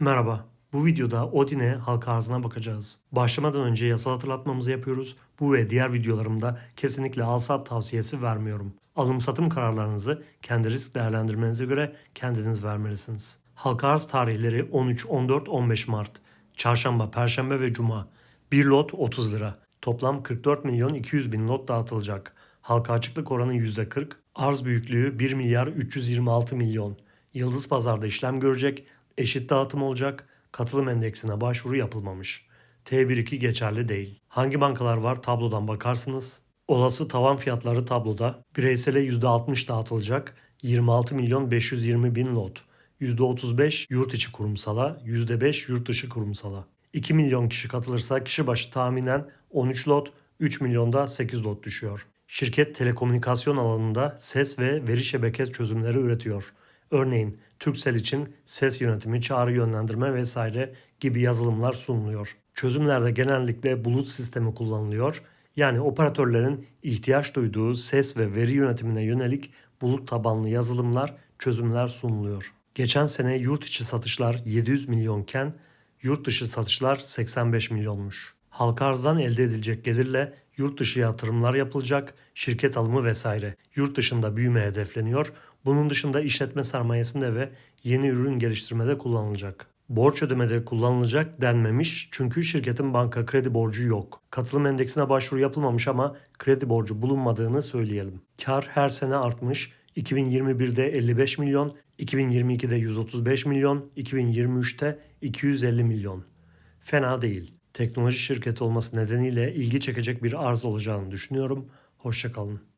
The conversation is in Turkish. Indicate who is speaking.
Speaker 1: Merhaba. Bu videoda Odin'e halka arzına bakacağız. Başlamadan önce yasal hatırlatmamızı yapıyoruz. Bu ve diğer videolarımda kesinlikle al sat tavsiyesi vermiyorum. Alım satım kararlarınızı kendi risk değerlendirmenize göre kendiniz vermelisiniz. Halka arz tarihleri 13, 14, 15 Mart. Çarşamba, Perşembe ve Cuma. Bir lot 30 lira. Toplam 44 milyon 200 bin lot dağıtılacak. Halka açıklık oranı %40. Arz büyüklüğü 1 milyar 326 milyon. Yıldız Pazar'da işlem görecek. Eşit dağıtım olacak. Katılım endeksine başvuru yapılmamış. T12 geçerli değil. Hangi bankalar var tablodan bakarsınız. Olası tavan fiyatları tabloda. Bireysele %60 dağıtılacak. 26 milyon 520 bin lot. %35 yurt içi kurumsala, %5 yurt dışı kurumsala. 2 milyon kişi katılırsa kişi başı tahminen 13 lot, 3 milyonda 8 lot düşüyor. Şirket telekomünikasyon alanında ses ve veri şebeke çözümleri üretiyor. Örneğin Turkcell için ses yönetimi, çağrı yönlendirme vesaire gibi yazılımlar sunuluyor. Çözümlerde genellikle bulut sistemi kullanılıyor. Yani operatörlerin ihtiyaç duyduğu ses ve veri yönetimine yönelik bulut tabanlı yazılımlar, çözümler sunuluyor. Geçen sene yurt içi satışlar 700 milyonken yurt dışı satışlar 85 milyonmuş. Halka arzdan elde edilecek gelirle yurt dışı yatırımlar yapılacak, şirket alımı vesaire. Yurt dışında büyüme hedefleniyor. Bunun dışında işletme sermayesinde ve yeni ürün geliştirmede kullanılacak. Borç ödemede kullanılacak denmemiş çünkü şirketin banka kredi borcu yok. Katılım endeksine başvuru yapılmamış ama kredi borcu bulunmadığını söyleyelim. Kar her sene artmış. 2021'de 55 milyon, 2022'de 135 milyon, 2023'te 250 milyon. Fena değil. Teknoloji şirketi olması nedeniyle ilgi çekecek bir arz olacağını düşünüyorum. Hoşçakalın.